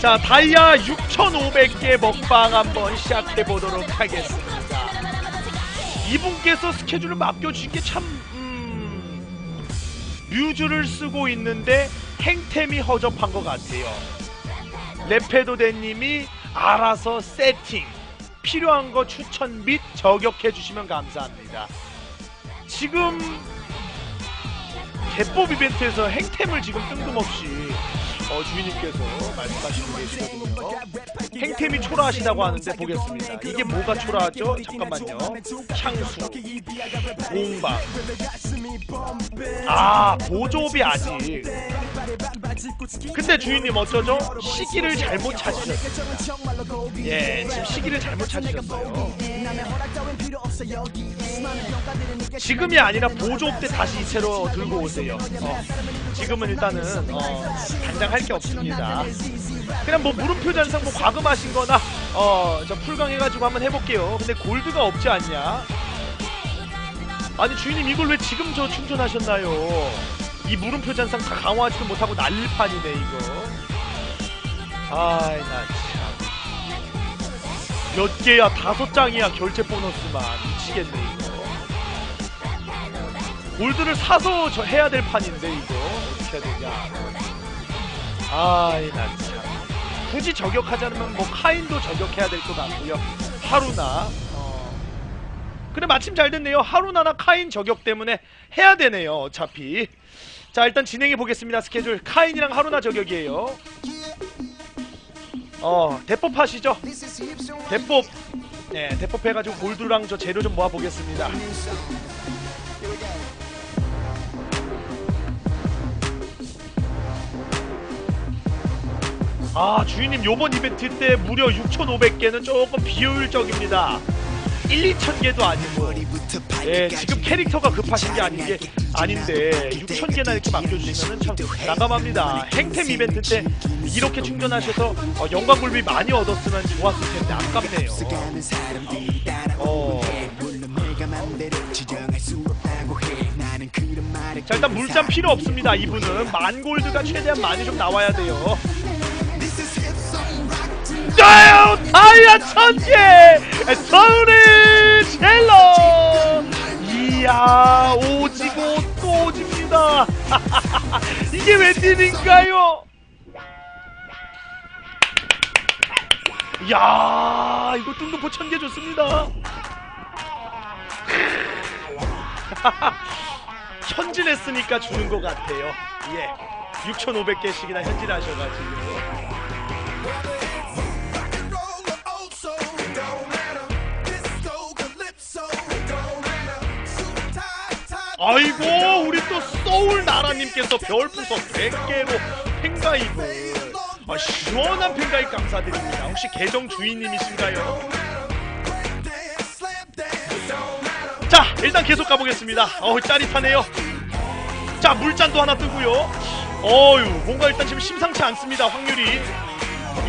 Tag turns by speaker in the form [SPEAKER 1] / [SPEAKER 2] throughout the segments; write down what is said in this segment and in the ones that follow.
[SPEAKER 1] 자 다이아 6,500개 먹방 한번 시작해 보도록 하겠습니다. 이분께서 스케줄을 맡겨주신 게참 음, 뮤즈를 쓰고 있는데 행템이 허접한 것 같아요. 레페도대님이 알아서 세팅 필요한 거 추천 및 저격해 주시면 감사합니다. 지금 개법 이벤트에서 행템을 지금 뜬금없이 어, 주인님께서 말씀하시고 계시거든요. 행템이 초라하시다고 하는데 보겠습니다. 이게 뭐가 초라하죠? 잠깐만요. 향수, 공방. 아, 보조업이 아직. 근데 주인님 어쩌죠? 시기를 잘못 찾으셨어요. 예, 지금 시기를 잘못 찾으셨어요. 지금이 아니라 보조업 때 다시 이 채로 들고 오세요. 어, 지금은 일단은 어, 당장 할게 없습니다. 그냥 뭐 물음표 잔상 뭐 과금하신 거나 어, 저 풀강 해가지고 한번 해볼게요. 근데 골드가 없지 않냐? 아니 주인님 이걸 왜 지금 저 충전하셨나요? 이 물음표 잔상 다 강화하지도 못하고 난리판이네 이거. 아이 나 참. 몇 개야? 다섯 장이야 결제 보너스만 미치겠네 이거. 골드를 사서 저 해야 될 판인데 이거 어떻게 해야 되냐? 아이 나 참. 굳이 저격하자면 뭐 카인도 저격해야 될 것 같고요. 하루나. 어. 근데 마침 잘 됐네요. 하루나나 카인 저격 때문에 해야 되네요. 어차피. 자 일단 진행해 보겠습니다. 스케줄 카인이랑 하루나 저격이에요. 어 대법 하시죠. 대법. 네 대법 해가지고 골드랑 저 재료 좀 모아 보겠습니다. 아 주인님 요번 이벤트 때 무려 6,500개는 조금 비효율적입니다. 1, 2,000개도 아니고. 예, 지금 캐릭터가 급하신 게 아닌 게 아닌데 6,000개나 이렇게 맡겨주시면 참 난감합니다. 행템 이벤트 때 이렇게 충전하셔서 어, 영광굴비 많이 얻었으면 좋았을 텐데 아깝네요. 어. 자 일단 물잔 필요 없습니다 이분은. 만 골드가 최대한 많이 좀 나와야 돼요 짜요 다이아 천개 서울의 젤러! 이야 오지고 또 오집니다. 이게 웬일인가요? 이야 이거 뜬금포 천개 좋습니다. 현질했으니까 주는 것 같아요. 예 6,500개씩이나 현질하셔가지고 아이고 우리 또 소울 나라님께서 별풍선 100개로 팬가입을 아, 시원한 팬가입 감사드립니다. 혹시 계정 주인님이신가요? 자 일단 계속 가보겠습니다. 어우 짜릿하네요. 자 물잔도 하나 뜨고요. 어유 뭔가 일단 지금 심상치 않습니다 확률이.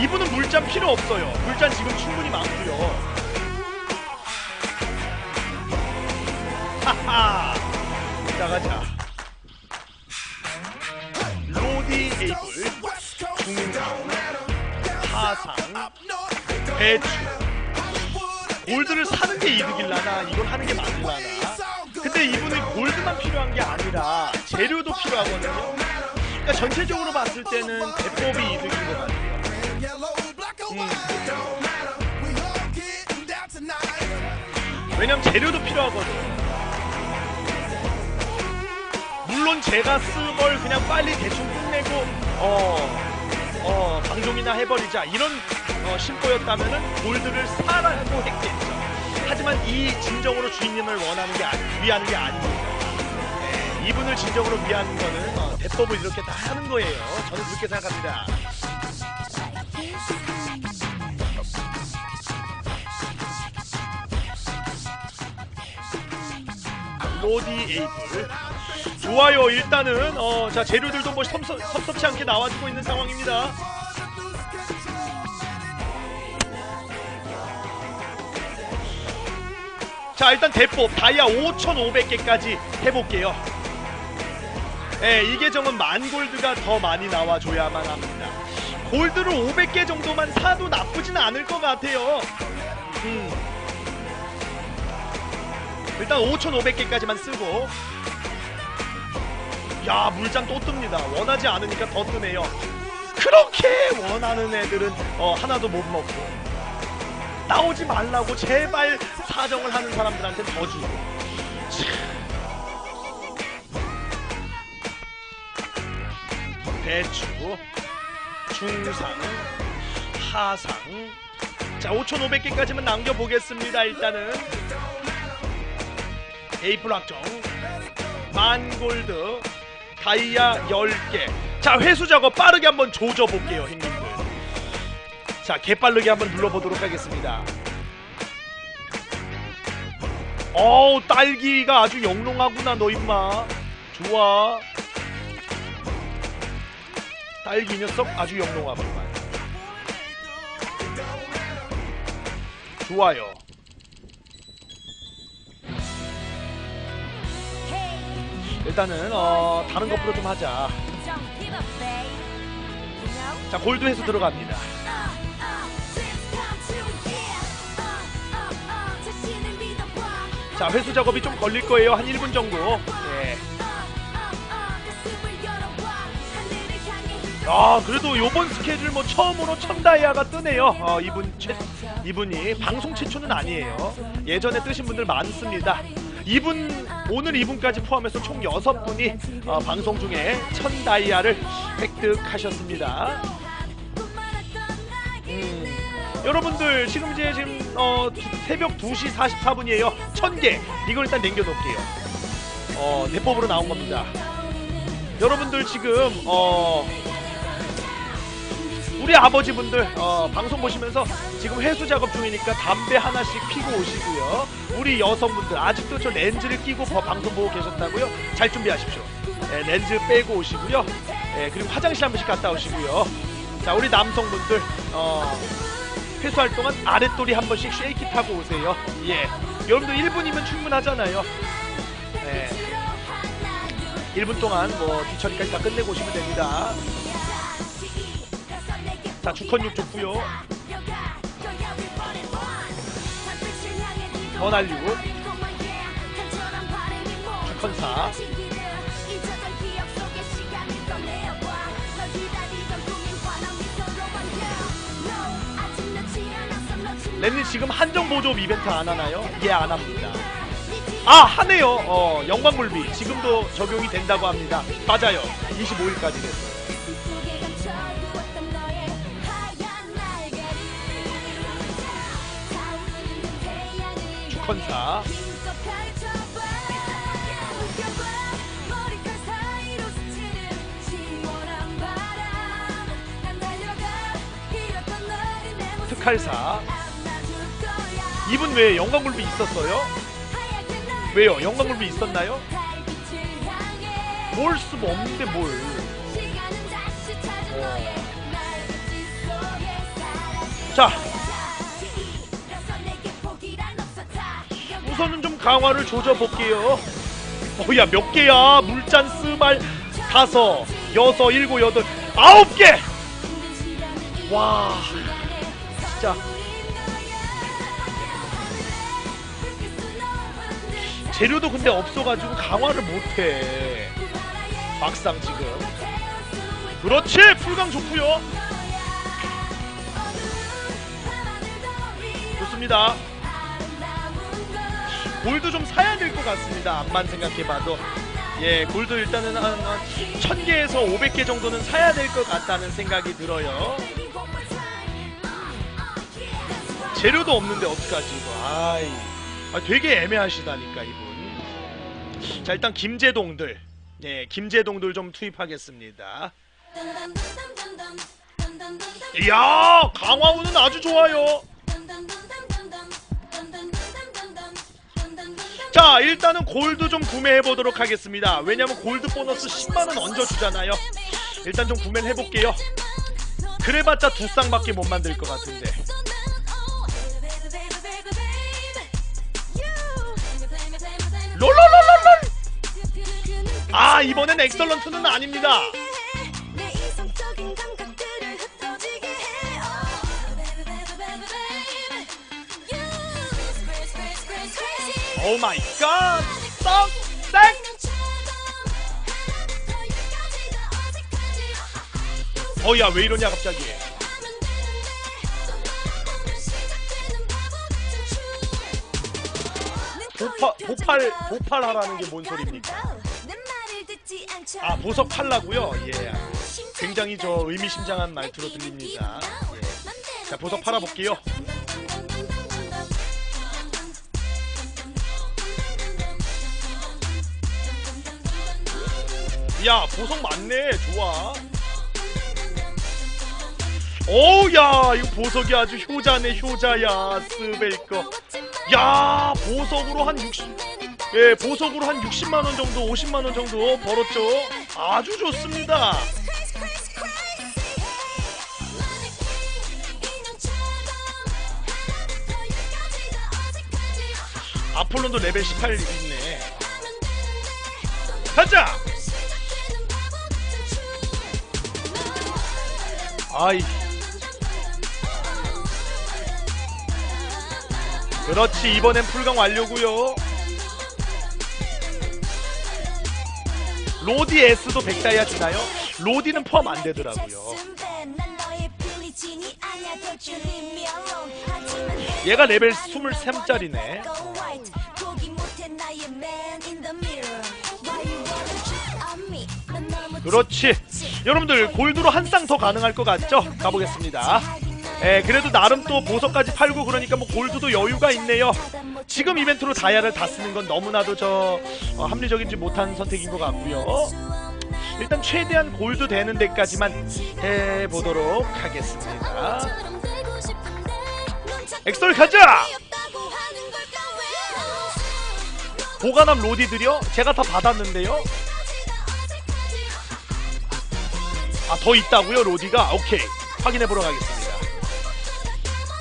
[SPEAKER 1] 이분은 물잔 필요 없어요. 물잔 지금 충분히 많고요. 하하 자 가자. 로디 에이블 중인가운 하상 배추. 골드를 사는 게 이득일라나? 이걸 하는 게 맞을라나? 근데 이분은 골드만 필요한 게 아니라 재료도 필요하거든요. 그러니까 전체적으로 봤을 때는 대법이 이득인 것 같아요. 음. 왜냐면 재료도 필요하거든 물론 제가 쓴 걸 그냥 빨리 대충 끝내고 어, 어 방종이나 해버리자 이런 어, 심보였다면은 골드를 사라고 했겠죠. 하지만 이 진정으로 주인님을 원하는 게 아니, 위하는 게 아닙니다. 네, 이분을 진정으로 위하는 거는 어, 대법을 이렇게 다 하는 거예요. 저는 그렇게 생각합니다. 로디 에이블 좋아요 일단은 어, 자 재료들도 뭐 섭섭, 섭섭치 않게 나와주고 있는 상황입니다 자 일단 대법 다이아 5,500개까지 해볼게요 예, 이 계정은 만 골드가 더 많이 나와줘야만 합니다. 골드를 500개 정도만 사도 나쁘진 않을 것 같아요. 음. 일단 5,500개까지만 쓰고. 야, 물장 또 뜹니다. 원하지 않으니까 더 뜨네요. 그렇게 원하는 애들은 어, 하나도 못 먹고. 나오지 말라고 제발 사정을 하는 사람들한테 더 주고. 배추, 중상, 하상. 자, 5,500개까지만 남겨보겠습니다. 일단은 에이플 확정, 만골드, 다이아 10개. 자, 회수 작업 빠르게 한번 조져볼게요, 형님들. 자, 개빠르게 한번 눌러보도록 하겠습니다. 어우, 딸기가 아주 영롱하구나, 너 임마. 좋아. 딸기 녀석 아주 영롱하구만. 좋아요. 일단은 어 다른 것부터 좀 하자. 자 골드 회수 들어갑니다. 자 회수 작업이 좀 걸릴 거예요. 한 1분 정도. 예. 아 그래도 요번 스케줄 뭐 처음으로 천다이아가 뜨네요. 어, 이분 최 이분이 방송 최초는 아니에요. 예전에 뜨신 분들 많습니다. 이분 오늘 이분까지 포함해서 총 여섯 분이 어, 방송 중에 천 다이아를 획득하셨습니다. 음, 여러분들 지금 이제 지금 어, 새벽 2시 44분이에요. 천개 이걸 일단 남겨놓을게요. 어, 대법으로 나온 겁니다. 여러분들 지금 어, 우리 아버지분들 어, 방송 보시면서 지금 회수 작업 중이니까 담배 하나씩 피고 오시고요. 우리 여성분들 아직도 저 렌즈를 끼고 버- 방송 보고 계셨다고요? 잘 준비하십시오. 예, 렌즈 빼고 오시고요. 예, 그리고 화장실 한 번씩 갔다 오시고요. 자, 우리 남성분들 어, 회수할 동안 아랫도리 한 번씩 쉐이키 타고 오세요. 예, 여러분들 1분이면 충분하잖아요. 예. 1분 동안 뭐 뒤처리까지 다 끝내고 오시면 됩니다. 자, 주컨육 좋고요. 더 날리고 주컨사 렌님 지금 한정 보조업 이벤트 안 하나요? 예, 안 합니다. 아, 하네요. 어, 영광물비 지금도 적용이 된다고 합니다. 맞아요. 25일까지 됐어요. 컨사 특칼사 이분 왜 영광물비 있었어요? 왜요? 영광물비 있었나요? 뭘 수가 없는데 뭘? 자, 우선은 좀 강화를 조져 볼게요. 어야 몇 개야? 물잔 스말 다섯, 여섯, 일곱, 여덟, 아홉 개. 와, 진짜 재료도 근데 없어가지고 강화를 못해. 막상 지금. 그렇지, 풀강 좋고요. 좋습니다. 골드 좀 사야 될 것 같습니다. 암만 생각해봐도. 예, 골드 일단은 한, 한 1000개에서 500개 정도는 사야 될 것 같다는 생각이 들어요. 재료도 없는데 어떡하지, 이거. 아이. 아, 되게 애매하시다니까, 이분. 자, 일단 김제동들. 예, 김제동들 좀 투입하겠습니다. 이야, 강화우는 아주 좋아요. 자 일단은 골드 좀 구매해 보도록 하겠습니다. 왜냐면 골드 보너스 10만원 얹어주잖아요. 일단 좀 구매를 해볼게요. 그래봤자 두 쌍밖에 못 만들 것 같은데. 롤롤롤롤롤! 아 이번엔 엑설런트는 아닙니다 오 마이 갓 썩색 어야 왜 이러냐 갑자기. 보파, 보팔 보팔하라는 게 뭔 소리입니까? 아 보석 팔라고요? 예. 굉장히 저 의미심장한 말투로 들립니다. 예. 자 보석 팔아볼게요 야 보석 많네. 좋아. 오야 이거 보석이 아주 효자네 효자야 스베이커 야 보석으로 한 60, 예 보석으로 한 60만 원 정도 50만 원 정도 벌었죠. 아주 좋습니다. 아폴론도 레벨 18 있네. 가자 아이 그렇지 이번엔 풀강 완료고요. 로디 S도 100다이아 주나요? 로디는 포함 안 되더라고요. 얘가 레벨 23짜리네. 그렇지 여러분들 골드로 한 쌍 더 가능할 것 같죠? 가보겠습니다 예, 그래도 나름 또 보석까지 팔고 그러니까 뭐 골드도 여유가 있네요 지금 이벤트로 다이아를 다 쓰는 건 너무나도 저 어, 합리적이지 못한 선택인 것 같고요 일단 최대한 골드 되는 데까지만 해보도록 하겠습니다 엑설 가자! 보관함 로디들이요? 제가 다 받았는데요 아 더 있다고요 로디가? 오케이. 확인해보러 가겠습니다.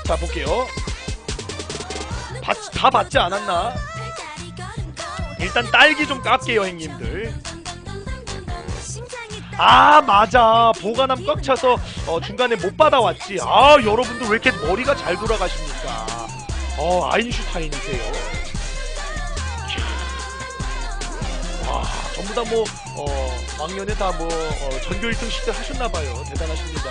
[SPEAKER 1] 자 볼게요. 받, 다 받지 않았나? 일단 딸기 좀 깎게요 형님들. 아 맞아. 보관함 꽉 차서 어, 중간에 못 받아왔지. 아 여러분들 왜 이렇게 머리가 잘 돌아가십니까? 어 아인슈타인이세요 전부 다 뭐 어, 왕년에 다 뭐 어, 전교 1등 시대 하셨나봐요 대단하십니다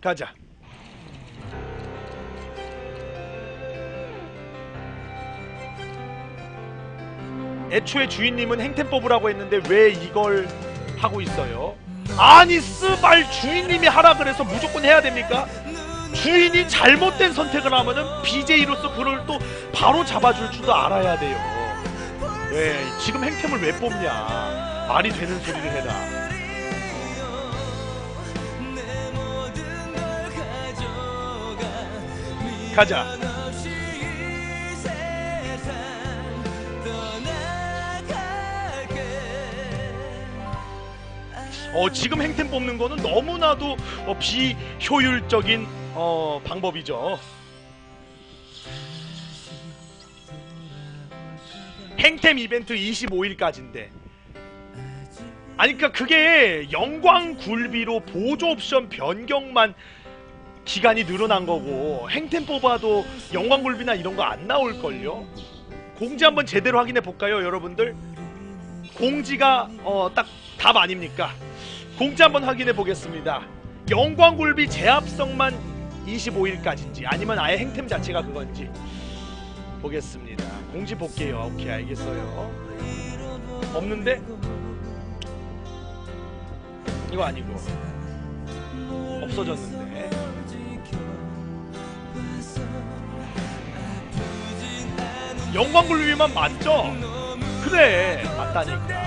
[SPEAKER 1] 가자 애초에 주인님은 행템 뽑으라고 했는데 왜 이걸 하고 있어요? 아니 스발 주인님이 하라 그래서 무조건 해야 됩니까? 주인이 잘못된 선택을 하면은 BJ로서 그걸 또 바로 잡아줄 줄도 알아야 돼요. 왜 지금 행템을 왜 뽑냐? 말이 되는 소리를 해라. 가자. 어, 지금 행템 뽑는 거는 너무나도 어, 비효율적인 어, 방법이죠. 행템 이벤트 25일까지인데. 아니 그니까 그게 영광 굴비로 보조 옵션 변경만 기간이 늘어난 거고 행템 뽑아도 영광 굴비나 이런 거 안 나올걸요? 공지 한번 제대로 확인해 볼까요 여러분들? 공지가 어, 딱 답 아닙니까? 공지 한번 확인해 보겠습니다. 영광 굴비 제압성만 25일까지인지 아니면 아예 행템 자체가 그건지 보겠습니다. 공지 볼게요. 오케이 알겠어요. 없는데? 이거 아니고 없어졌는데 영광굴비만 맞죠? 그래 맞다니까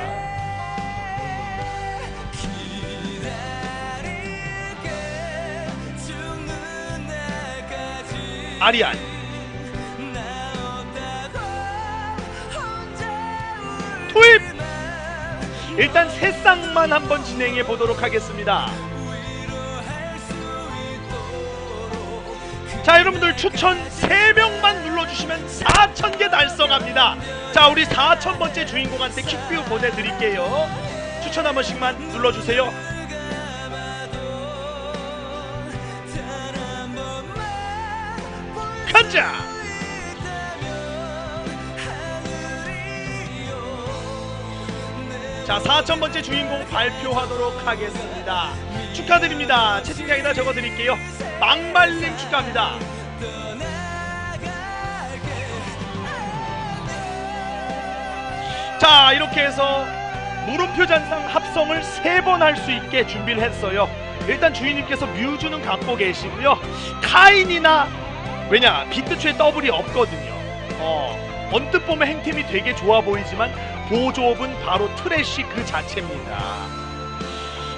[SPEAKER 1] 아리안. 투입 일단 세 쌍만 한번 진행해 보도록 하겠습니다. 자 여러분들 추천 3명만 눌러주시면 4,000개 달성합니다. 자 우리 4,000번째 주인공한테 킥뷰 보내드릴게요. 추천 한 번씩만 눌러주세요 가자. 자 4,000번째 주인공 발표하도록 하겠습니다. 축하드립니다. 채팅창에다 적어드릴게요. 막말님 축하합니다. 자 이렇게 해서 물음표 잔상 합성을 세번할 수 있게 준비를 했어요. 일단 주인님께서 뮤즈는 갖고 계시고요. 카인이나 왜냐 비트추에 더블이 없거든요 어 언뜻 보면 행템이 되게 좋아 보이지만 보조업은 바로 트래쉬 그 자체입니다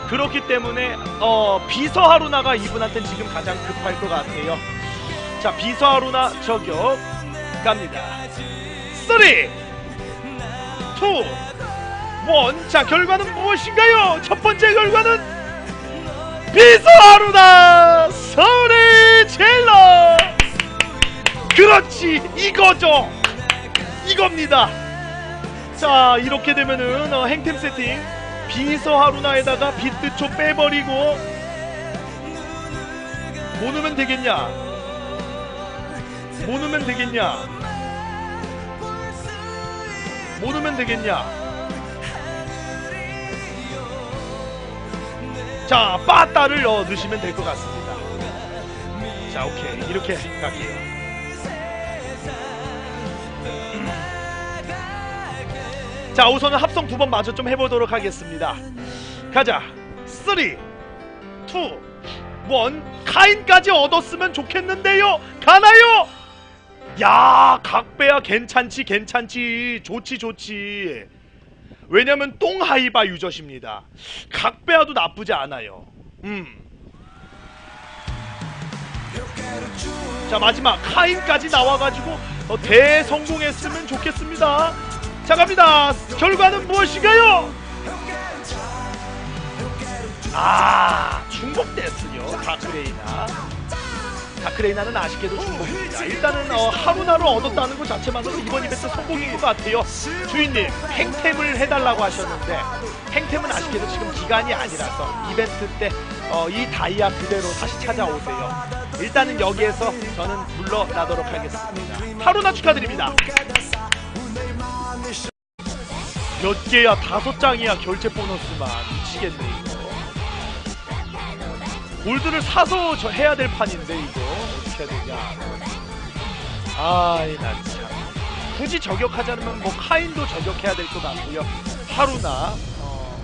[SPEAKER 1] 그렇기 때문에 어 비서 하루나가 이분한테는 지금 가장 급할 것 같아요 자 비서 하루나 저격 갑니다 3 2 1. 자, 결과는 무엇인가요? 첫 번째 결과는 비서하루다 서울의 젤러. 그렇지, 이거죠. 이겁니다. 자, 이렇게 되면은 어, 행템 세팅 비서 하루나에다가 비트초 빼버리고 뭐 넣으면 되겠냐? 뭐 넣으면 되겠냐? 뭐 넣으면 되겠냐? 자, 빠따를 어, 넣으시면 될 것 같습니다. 자, 오케이. 이렇게 갈게요. 자, 우선은 합성 두 번 마저 좀 해보도록 하겠습니다. 가자. 3, 2, 1. 카인까지 얻었으면 좋겠는데요. 가나요? 야, 각배야 괜찮지, 괜찮지. 좋지, 좋지. 왜냐면 똥하이바 유저십니다. 각배아도 나쁘지 않아요. 음. 자 마지막 카인까지 나와가지고 어, 대성공했으면 좋겠습니다. 자 갑니다. 결과는 무엇인가요? 아 중복됐군요. 다크레이나. 다크레이나는 아쉽게도 중복입니다. 일단은 어, 하루나로 얻었다는 것 자체만으로 이번 이벤트 성공인 것 같아요. 주인님 행템을 해달라고 하셨는데 행템은 아쉽게도 지금 기간이 아니라서 이벤트 때 어, 이 다이아 그대로 다시 찾아오세요. 일단은 여기에서 저는 물러나도록 하겠습니다. 하루나 축하드립니다. 몇 개야? 다섯 장이야 결제 보너스만. 미치겠네 이거. 골드를 사서 저 해야 될 판인데 이거. 어떻게 해야 되냐. 아이 난참. 굳이 저격하자면 뭐 카인도 저격해야 될 것 같고요. 하루나. 어.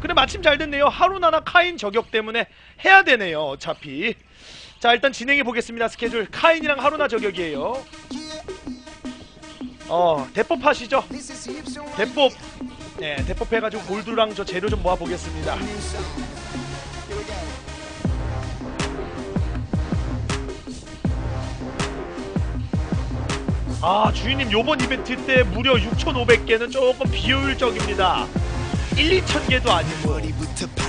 [SPEAKER 1] 그래 마침 잘 됐네요. 하루나나 카인 저격 때문에 해야 되네요 어차피. 자 일단 진행해 보겠습니다 스케줄. 카인이랑 하루나 저격이에요 어 대법 하시죠. 대법. 네 대법 해가지고 골드랑 저 재료 좀 모아 보겠습니다. 아 주인님 요번 이벤트 때 무려 6,500개는 조금 비효율적입니다 1, 2,000개도 아니고.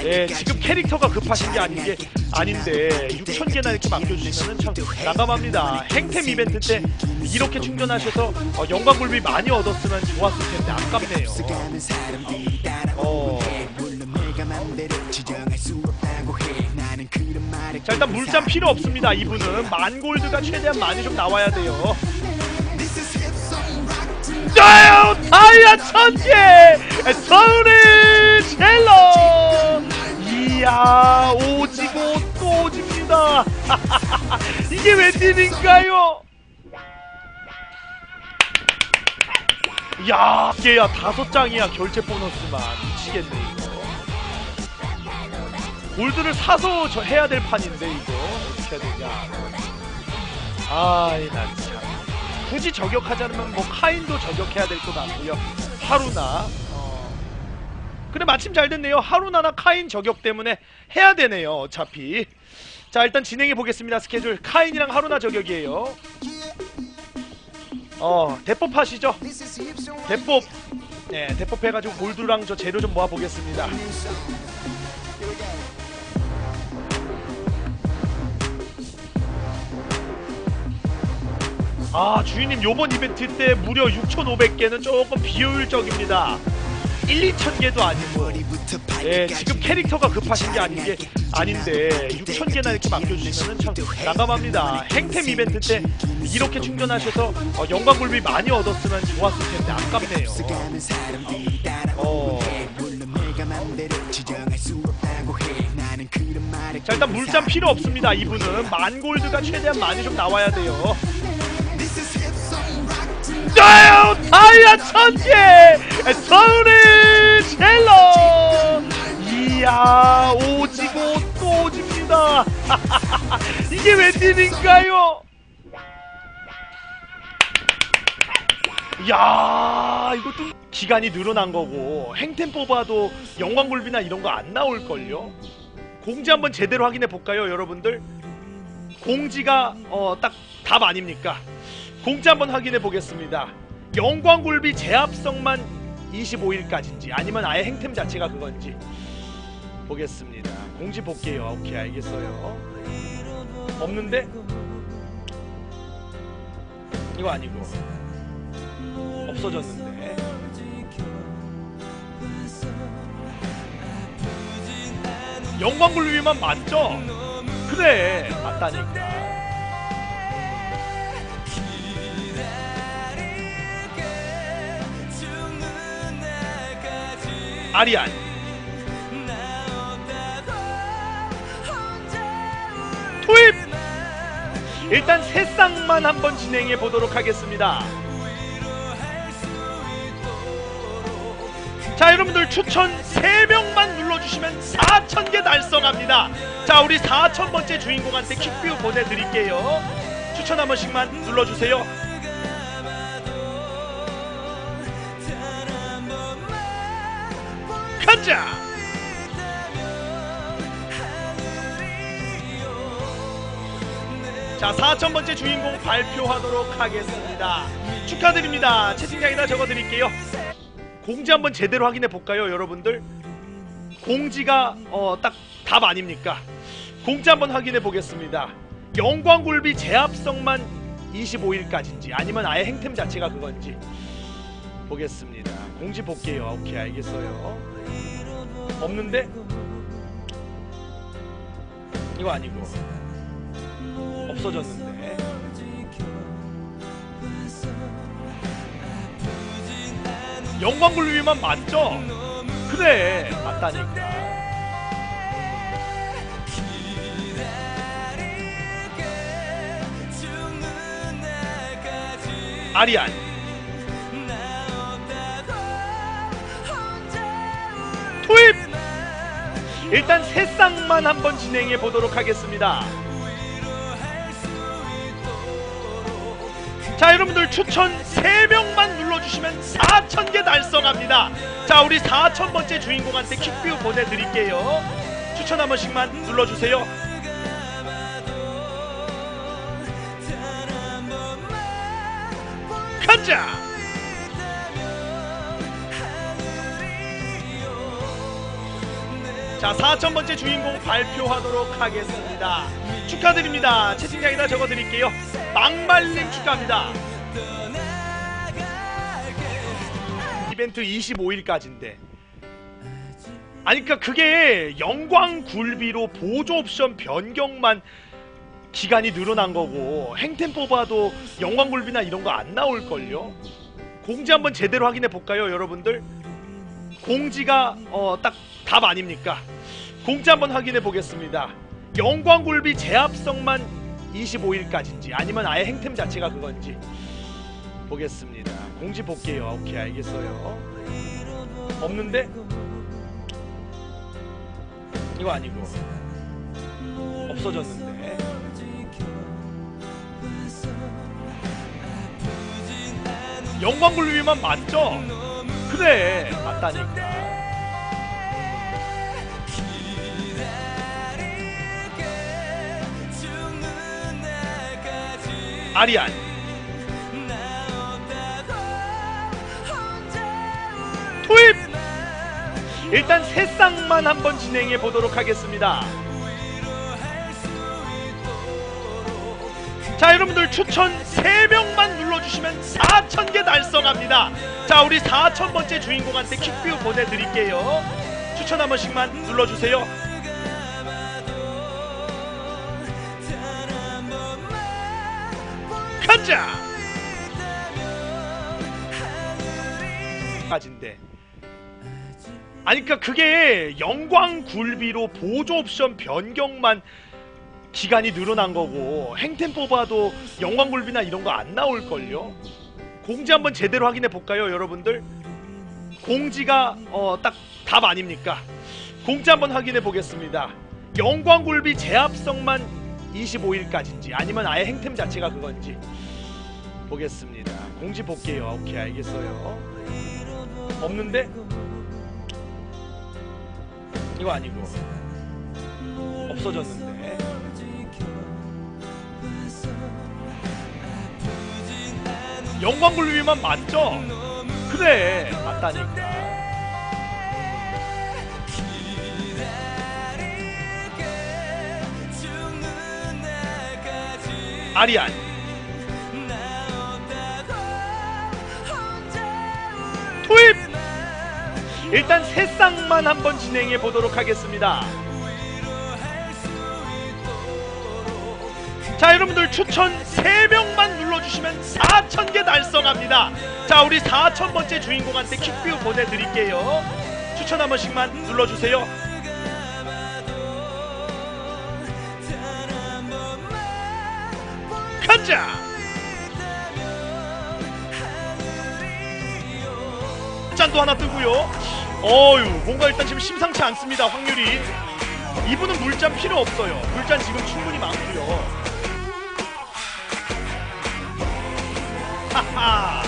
[SPEAKER 1] 네 지금 캐릭터가 급하신 게 아닌 게 아닌데 6,000개나 이렇게 맡겨주시면 참 난감합니다. 행템 이벤트 때 이렇게 충전하셔서 어, 영광굴비 많이 얻었으면 좋았을 텐데 아깝네요. 어. 자 일단 물잠 필요 없습니다 이분은. 만 골드가 최대한 많이 좀 나와야 돼요 짜요 다이아 천개 서울의 젤러. 이야 오지고 또 오집니다. 이게 웬일인가요? 야 이게야 다섯 장이야 결제 보너스만. 미치겠네 이거. 골드를 사서 저 해야 될 판인데 이거. 어떻게 해야 되냐. 아이 난참 굳이 저격하자면 뭐 카인도 저격해야 될 것 같고요. 하루나 어. 그래 마침 잘 됐네요. 하루나나 카인 저격 때문에 해야 되네요 어차피. 자 일단 진행해 보겠습니다 스케줄. 카인이랑 하루나 저격이에요. 어 대법 하시죠. 대법. 네 대법 해가지고 골드랑 저 재료 좀 모아 보겠습니다 아 주인님 요번 이벤트 때 무려 6,500개는 조금 비효율적입니다. 1, 2,000개도 아니고. 네 지금 캐릭터가 급하신 게 아닌 게 아닌데 6,000개나 이렇게 맡겨주시면 참 난감합니다. 행템 이벤트 때 이렇게 충전하셔서 어, 영광굴비 많이 얻었으면 좋았을 텐데 아깝네요. 어. 자 일단 물잠 필요 없습니다 이분은. 만 골드가 최대한 많이 좀 나와야 돼요 이아 천개 서울의 젤러 이야 오지고 또 오집니다. 이게 웬일인가요? 야 이것도 기간이 늘어난 거고 행템 뽑아도 영광굴비나 이런 거 안 나올걸요? 공지 한번 제대로 확인해 볼까요 여러분들? 공지가 어 딱 답 아닙니까? 공지 한번 확인해 보겠습니다. 영광굴비 제압성만 25일까지인지 아니면 아예 행템 자체가 그건지 보겠습니다. 공지 볼게요. 오케이 알겠어요. 없는데 이거 아니고 없어졌는데 영광굴비만 맞죠? 그래 맞다니까. 아리안. 투입! 일단 새 쌍만 한번 진행해 보도록 하겠습니다. 자 여러분들 추천 3명만 눌러주시면 4,000개 달성합니다. 자 우리 4,000번째 주인공한테 킥뷰 보내드릴게요. 추천 한 번씩만 눌러주세요 가자. 자 4,000번째 주인공 발표하도록 하겠습니다. 축하드립니다. 채팅창에다 적어드릴게요. 공지 한번 제대로 확인해 볼까요 여러분들? 공지가 어 딱 답 아닙니까? 공지 한번 확인해 보겠습니다. 영광굴비 제압성만 25일까지인지 아니면 아예 행템 자체가 그건지 보겠습니다. 공지 볼게요. 오케이 알겠어요 없는데? 이거 아니고. 없어졌는데. 영광굴비만 맞죠? 그래. 맞다니까. 아리안. 투입 일단 새 쌍만 한번 진행해 보도록 하겠습니다. 자 여러분들 추천 3명만 눌러주시면 4,000개 달성합니다. 자 우리 4,000번째 주인공한테 킥뷰 보내드릴게요. 추천 한 번씩만 눌러주세요. 가자 자 4,000번째 주인공 발표하도록 하겠습니다. 축하드립니다. 채팅창에다 적어드릴게요. 막말님 축하합니다. 이벤트 25일까지인데. 아니 그니까 그게 영광 굴비로 보조 옵션 변경만 기간이 늘어난 거고 행템 뽑아도 영광 굴비나 이런 거 안 나올걸요? 공지 한번 제대로 확인해 볼까요 여러분들? 공지가 어 딱 답 아닙니까? 공지 한번 확인해 보겠습니다. 영광굴비 제압성만 25일까지인지 아니면 아예 행템 자체가 그건지 보겠습니다. 공지 볼게요. 오케이 알겠어요. 없는데? 이거 아니고. 없어졌는데. 영광굴비만 맞죠? 그래 맞다니까 아리안 투입 일단 새 쌍만 한번 진행해 보도록 하겠습니다 자 여러분들 추천 3명만 3명만 눌러주시면 4,000개 달성합니다. 자, 우리 4,000번째 주인공한테 퀵뷰 보내드릴게요. 추천 한 번씩만 눌러주세요. 가자! 까진데. 아니 그니까 그게 영광 굴비로 보조 옵션 변경만 기간이 늘어난 거고 행템 뽑아도 영광 굴비나 이런 거 안 나올 걸요? 공지 한번 제대로 확인해 볼까요 여러분들? 공지가 어, 딱 답 아닙니까? 공지 한번 확인해 보겠습니다 영광 굴비 제압성만 25일까지인지 아니면 아예 행템 자체가 그건지 보겠습니다. 공지 볼게요. 오케이 알겠어요. 없는데? 이거 아니고. 없어졌는데. 영광 굴비만 맞죠? 그래 맞다니까. 아리안 일단 세 쌍만 한번 진행해 보도록 하겠습니다. 자 여러분들 추천 3명만 눌러주시면 4,000개 달성합니다. 자 우리 4,000번째 주인공한테 퀵뷰 보내드릴게요. 추천 한 번씩만 눌러주세요. 가자! 짠도 하나 뜨고요. 어유 뭔가 일단 지금 심상치 않습니다 확률이. 이분은 물잔 필요 없어요. 물잔 지금 충분히 많고요. 하하.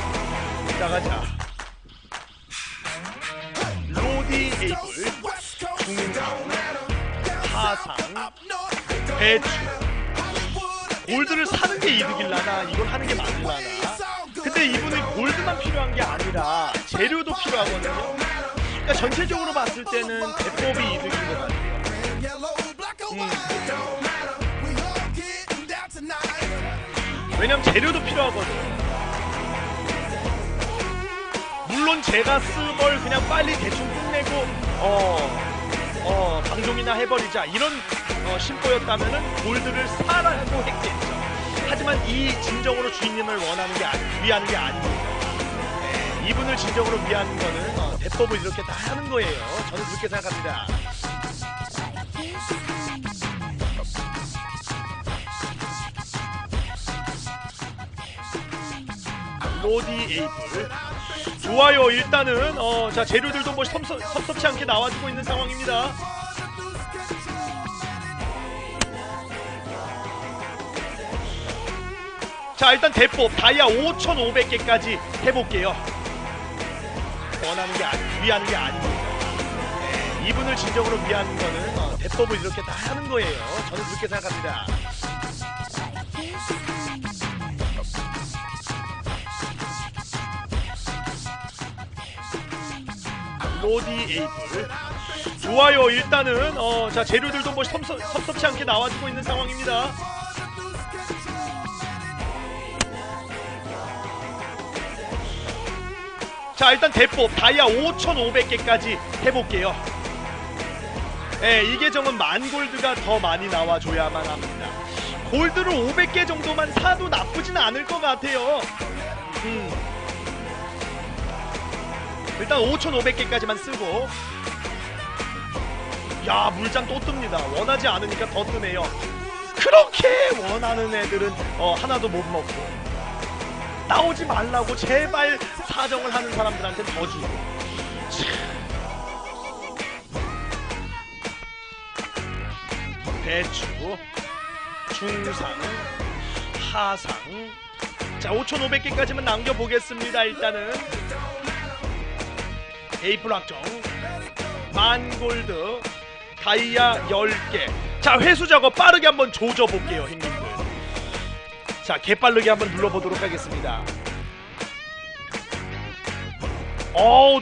[SPEAKER 1] 자 가자. 로디 에이블, 중인강, 하상, 배추. 골드를 사는 게 이득일라나 이걸 하는 게 맞을라나 근데 이분은 골드만 필요한 게 아니라 재료도 필요하거든요 그러니까 전체적으로 봤을 때는 대법이 이득인 것 같아요 왜냐면 재료도 필요하거든요 물론 제가 쓰벌 그냥 빨리 대충 끝내고 어, 어 방종이나 해버리자 이런 어, 심보였다면은 골드를 사라고 했겠죠. 하지만 이 진정으로 주인님을 원하는 게 아니, 위하는 게 아닙니다. 네, 이분을 진정으로 위하는 거는 어, 대법을 이렇게 다 하는 거예요. 저는 그렇게 생각합니다. 로디 에이플. 좋아요. 일단은 어, 자 재료들도 뭐 섭섭, 섭섭치 않게 나와주고 있는 상황입니다. 자 일단 대법 다이아 5,500개까지 해볼게요 원하는 게 아니 위하는 게 아닙니다. 네, 이분을 진정으로 위하는 거는 어, 대법을 이렇게 다 하는 거예요. 저는 그렇게 생각합니다. 로디 에이플. 좋아요. 일단은 어, 자 재료들도 뭐 섭섭, 섭섭치 않게 나와주고 있는 상황입니다 자 일단 대법 다이아 5,500개까지 해볼게요. 예, 이 계정은 만 골드가 더 많이 나와줘야만 합니다. 골드를 500개 정도만 사도 나쁘진 않을 것 같아요. 음. 일단 5,500개까지만 쓰고. 야 물장 또 뜹니다. 원하지 않으니까 더 뜨네요. 그렇게 원하는 애들은 어, 하나도 못 먹고 나오지 말라고 제발 사정을 하는 사람들한테 더 주고 참. 배추 중상 하상. 자 5,500개까지만 남겨보겠습니다 일단은. 에이플 확정. 만골드 다이아 10개. 자 회수 작업 빠르게 한번 조져볼게요 형님들 자 개빠르게 한번 눌러보도록 하겠습니다. 어우